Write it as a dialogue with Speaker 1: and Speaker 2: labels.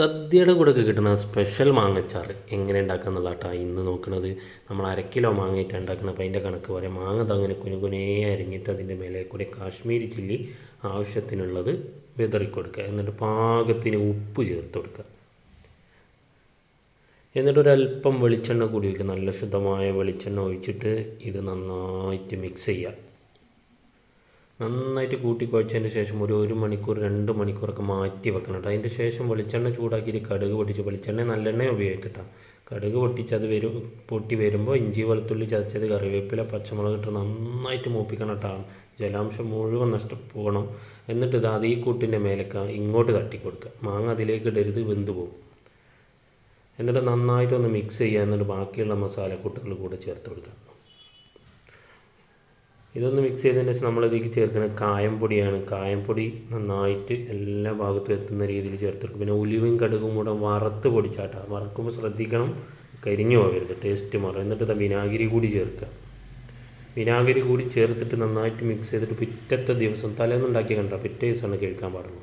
Speaker 1: സദ്യയുടെ കൂടെ ഒക്കെ കിട്ടുന്ന സ്പെഷ്യൽ മാങ്ങച്ചാർ എങ്ങനെ ഉണ്ടാക്കുക എന്നുള്ളതാട്ടോ ഇന്ന് നോക്കുന്നത് നമ്മൾ അര കിലോ മാങ്ങയിട്ട് ഉണ്ടാക്കുന്നത് അപ്പോൾ അതിന്റെ കണക്ക് പറയാം. മാങ്ങ തങ്ങനെ കുനു കുനേ അരിഞ്ഞിട്ട് അതിന്റെ മേലെ കൂടെ കാശ്മീരി ചില്ലി ആവശ്യത്തിനുള്ളത് വിതറി കൊടുക്കുക എന്നിട്ട് പാകത്തിന് ഉപ്പ് ചേർത്ത് കൊടുക്കുക. എന്നിട്ട് വെളിച്ചെണ്ണ കൂടി വയ്ക്കുക നല്ല ശുദ്ധമായ വെളിച്ചെണ്ണ ഒഴിച്ചിട്ട് ഇത് നന്നായിട്ട് മിക്സ് ചെയ്യുക. നന്നായിട്ട് കൂട്ടി കുഴച്ചതിന് ശേഷം ഒരു ഒരു മണിക്കൂർ രണ്ട് മണിക്കൂറൊക്കെ മാറ്റി വെക്കണം കേട്ടോ. അതിന്റെ ശേഷം വെളിച്ചെണ്ണ ചൂടാക്കിയിട്ട് കടുക് പൊട്ടിച്ച് വെളിച്ചെണ്ണ നല്ലെണ്ണ ഉപയോഗിക്കട്ടോ കടുക് പൊട്ടിച്ചത് വരും പൊട്ടി വരുമ്പോൾ ഇഞ്ചി വെളുത്തുള്ളി ചതച്ചത് കറിവേപ്പില പച്ചമുളക് ഇട്ട് നന്നായിട്ട് മൂപ്പിക്കണം കേട്ടോ. ജലാംശം മുഴുവൻ നഷ്ടപ്പോകണം എന്നിട്ട് ഇത് അത് ഈ കൂട്ടിന്റെ മേലേക്ക് ഇങ്ങോട്ട് തട്ടി കൊടുക്കുക മാങ്ങ അതിലേക്ക് ഇടരുത് വെന്ത് പോകും എന്നിട്ട് നന്നായിട്ടൊന്ന് മിക്സ് ചെയ്യുക എന്നിട്ട് ബാക്കിയുള്ള മസാലക്കൂട്ടുകൾ കൂടെ ചേർത്ത് കൊടുക്കുക. ഇതൊന്ന് മിക്സ് ചെയ്തതിന് ശേഷം നമ്മളിതിലേക്ക് ചേർക്കുന്നത് കായം പൊടിയാണ്. കായം പൊടി നന്നായിട്ട് എല്ലാ ഭാഗത്തും എത്തുന്ന രീതിയിൽ ചേർത്തെടുക്കും പിന്നെ ഉലുവയും കടുകും കൂടെ വറുത്ത് പൊടിച്ചാട്ടാ. വറക്കുമ്പോൾ ശ്രദ്ധിക്കണം കരിഞ്ഞു പോകരുത്. ടേസ്റ്റ് മാറും. എന്നിട്ട് ഇത് വിനാഗിരി കൂടി ചേർക്കുക. വിനാഗിരി കൂടി ചേർത്തിട്ട് നന്നായിട്ട് മിക്സ് ചെയ്തിട്ട് പിറ്റത്തെ ദിവസം തലേന്നുണ്ടാക്കി കണ്ടാൽ കണ്ട പിറ്റേ ദിവസമാണ് കേൾക്കാൻ പാടുള്ളൂ.